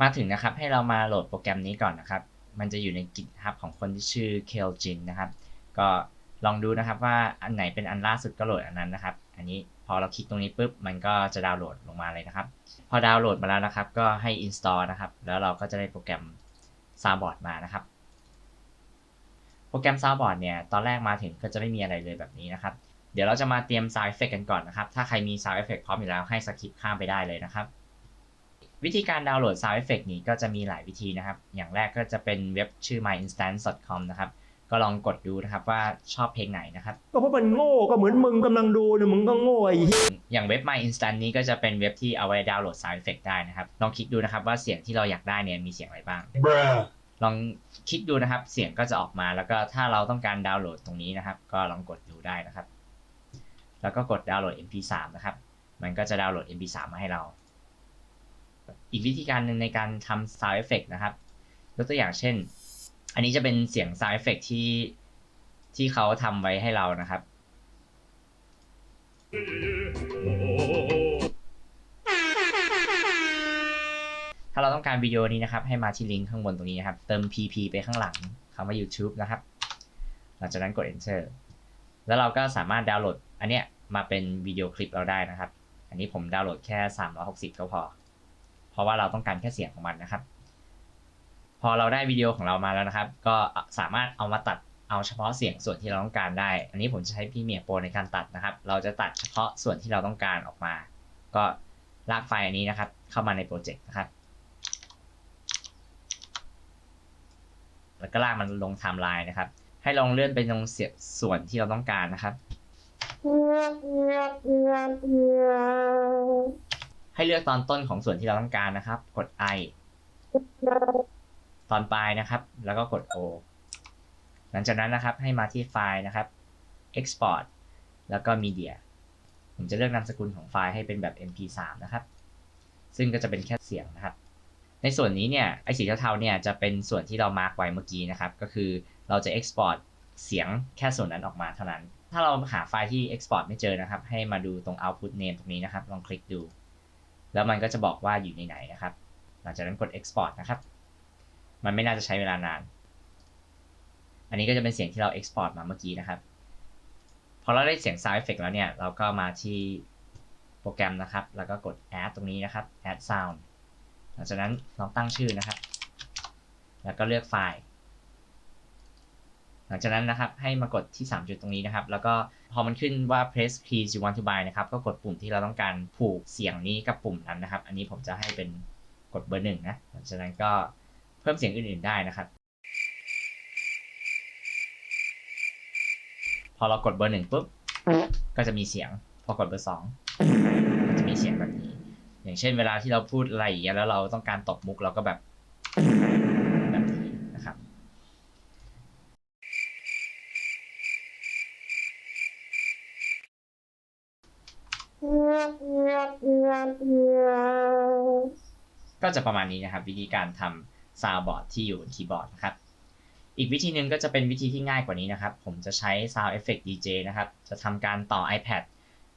มาถึงนะครับให้เรามาโหลดโปรแกรมนี้ก่อนนะครับ มันจะอยู่ใน GitHub ของคนที่ชื่อ Keljin นะครับ ก็ลองดูนะครับว่าอันไหนเป็นอันล่าสุดก็โหลดอันนั้นนะครับ อันนี้พอเราคลิกตรงนี้ปุ๊บมันก็จะดาวน์โหลดลงมาเลยนะครับ พอดาวน์โหลดมาแล้วนะครับ ก็ให้ install นะครับ แล้วเราก็จะได้โปรแกรม Soundboard มานะครับ โปรแกรม Soundboard เนี่ยตอนแรกมาถึงก็จะไม่มีอะไรเลยแบบนี้นะครับ เดี๋ยวเราจะมาเตรียม Sound Effect กันก่อนนะครับ ถ้าใครมี Sound Effect พร้อมอยู่แล้วให้สคิปข้ามไปได้เลยนะครับ วิธีการดาวน์โหลด Sound Effect นี้ก็จะมีหลายวิธีนะครับ อย่างแรกก็จะเป็นเว็บชื่อ myinstance.com นะครับ ก็ลองกดดูนะครับว่าชอบเพลงไหนนะครับ ก็เพราะมันโง่ก็เหมือนมึงกำลังดูเนี่ยมึงก็โง่ไอ้เหี้ยอย่างเว็บ My Instant นี้ก็จะเป็นเว็บที่เอาไว้ดาวน์โหลด Sound Effect ได้นะครับ ลองคลิกดูนะครับว่าเสียงที่เราอยากได้เนี่ยมีเสียงอะไรบ้างลองคลิกดูนะครับ เสียงก็จะออกมา แล้วก็ถ้าเราต้องการดาวน์โหลดตรงนี้นะครับ ก็ลองกดดูได้นะครับ แล้วก็กดดาวน์โหลด MP3 นะครับ มันก็จะดาวน์โหลด MP3 มาให้เรา อีกวิธีการหนึ่งในการทำ Sound Effect นะครับยกตัวอย่างเช่น อันนี้จะเป็นเสียง Sound Effect ที่ที่เขาทำไว้ให้เรานะครับ ถ้าเราต้องการวิดีโอนี้นะครับ ให้มาที่ลิงก์ข้างบนตรงนี้นะครับ เติม pp ไปข้างหลังคำว่า YouTube นะครับ หลังจากนั้นกด enter แล้วเราก็สามารถดาวน์โหลด อันเนี้ยมาเป็นวิดีโอคลิปเราได้นะครับ อันนี้ผมดาวน์โหลดแค่ 360 ก็พอ เพราะว่าเราต้องการแค่เสียงของมันนะครับ พอเราได้วิดีโอของเรามาแล้วนะครับ ก็สามารถเอามาตัดเอาเฉพาะเสียงส่วนที่เราต้องการได้ อันนี้ผมจะใช้พี่เมียโปรในการตัดนะครับ เราจะตัดเฉพาะส่วนที่เราต้องการออกมา ก็ลากไฟล์อันนี้นะครับ เข้ามาในโปรเจกต์นะครับ แล้วก็ลากมันลงไทม์ไลน์นะครับ ให้ลองเลื่อนไปตรงเสียส่วนที่เราต้องการนะครับ ให้เลือกตอนต้นของส่วนที่เราต้องการนะครับ กด I ตอนปลายนะครับ แล้วก็กด O หลังจากนั้นนะครับให้มาที่ไฟล์นะครับ Export แล้วก็ Media ผมจะเลือกนามสกุลของไฟล์ให้เป็นแบบ MP3 นะครับ ซึ่งก็จะเป็นแค่เสียงนะครับ ในส่วนนี้เนี่ยไอสีเทาๆเนี่ยจะเป็นส่วนที่เรามาร์กไว้เมื่อกี้นะครับ ก็คือเราจะ Export เสียงแค่ส่วนนั้นออกมาเท่านั้น ถ้าเราหาไฟล์ที่ Export ไม่เจอนะครับ ให้มาดูตรง Output Name ตรงนี้นะครับ ลองคลิกดู แล้วมันก็จะบอกว่าอยู่ในไหนนะครับ หลังจากนั้นกด Export นะครับ มันไม่น่าจะใช้เวลานาน อันนี้ก็จะเป็นเสียงที่เรา Export มาเมื่อกี้นะครับ พอเราได้เสียง Sound Effect แล้วเนี่ย เราก็มาที่โปรแกรมนะครับ แล้วก็กด Add ตรงนี้นะครับ Add Sound หลังจากนั้นลองตั้งชื่อนะครับ แล้วก็เลือกไฟล์ หลังจากนั้นนะครับให้มากดที่ 3 จุดตรงนี้นะครับ แล้วก็พอมันขึ้นว่า press keys you want to buy นะครับ ก็กดปุ่มที่เราต้องการผูกเสียงนี้กับปุ่มนั้นนะครับ อันนี้ผมจะให้เป็นกดเบอร์หนึ่งนะหลังจากนั้นก็เพิ่มเสียงอื่นๆได้นะครับ พอเรากดเบอร์หนึ่งปุ๊บก็จะมีเสียง พอกดเบอร์สองก็จะมีเสียงแบบนี้ อย่างเช่นเวลาที่เราพูดอะไรอย่างเงี้ยแล้วเราต้องการตบมุกเราก็แบบนี้นะครับ ก็จะประมาณนี้นะครับ วิธีการทำซาวบอร์ดที่อยู่บนคีย์บอร์ดนะครับ อีกวิธีหนึ่งก็จะเป็นวิธีที่ง่ายกว่านี้นะครับ ผมจะใช้ Sound Effect DJ นะครับ จะทำการต่อ iPad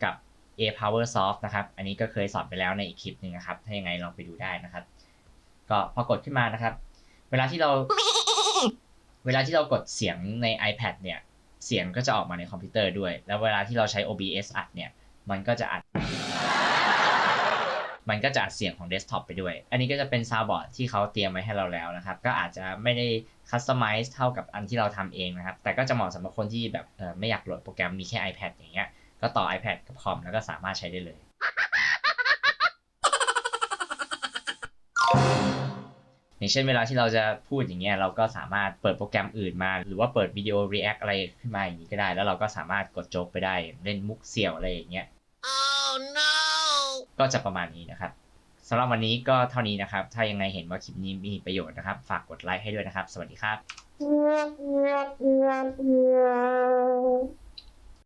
กับ A Power Soft นะครับ อันนี้ก็เคยสอนไปแล้วในอีกคลิปหนึ่งนะครับ ถ้ายังไงลองไปดูได้นะครับ ก็พอกดขึ้นมานะครับ เวลาที่เรา เวลาที่เรากดเสียงใน iPad เนี่ย เสียงก็จะออกมาในคอมพิวเตอร์ด้วย แล้วเวลาที่เราใช้ OBS อัดเนี่ย มันก็จะอัด มันก็จะอัดเสียงของเดสก์ท็อปไปด้วย อันนี้ก็จะเป็นซาวบอร์ดที่เขาเตรียมไว้ให้เราแล้วนะครับ ก็อาจจะไม่ได้คัสตอมไมซ์เท่ากับอันที่เราทำเองนะครับ แต่ก็จะเหมาะสำหรับคนที่แบบเออไม่อยากโหลดโปรแกรมมีแค่ iPad อย่างเงี้ย ก็ต่อ iPad กับคอมแล้วก็สามารถใช้ได้เลย อย่างเช่นเวลาที่เราจะพูดอย่างเงี้ยเราก็สามารถเปิดโปรแกรมอื่นมา หรือว่าเปิดวิดีโอ react อะไรขึ้นมาอย่างนี้ก็ได้ แล้วเราก็สามารถกดโจ๊กไปได้เล่นมุกเสี่ยวอะไรอย่างเงี้ย Oh no! ก็จะประมาณนี้นะครับสำหรับวันนี้ก็เท่านี้นะครับ ถ้ายังไงเห็นว่าคลิปนี้มีประโยชน์นะครับ ฝากกดไลค์ให้ด้วยนะครับ สวัสดีครับ Yeah.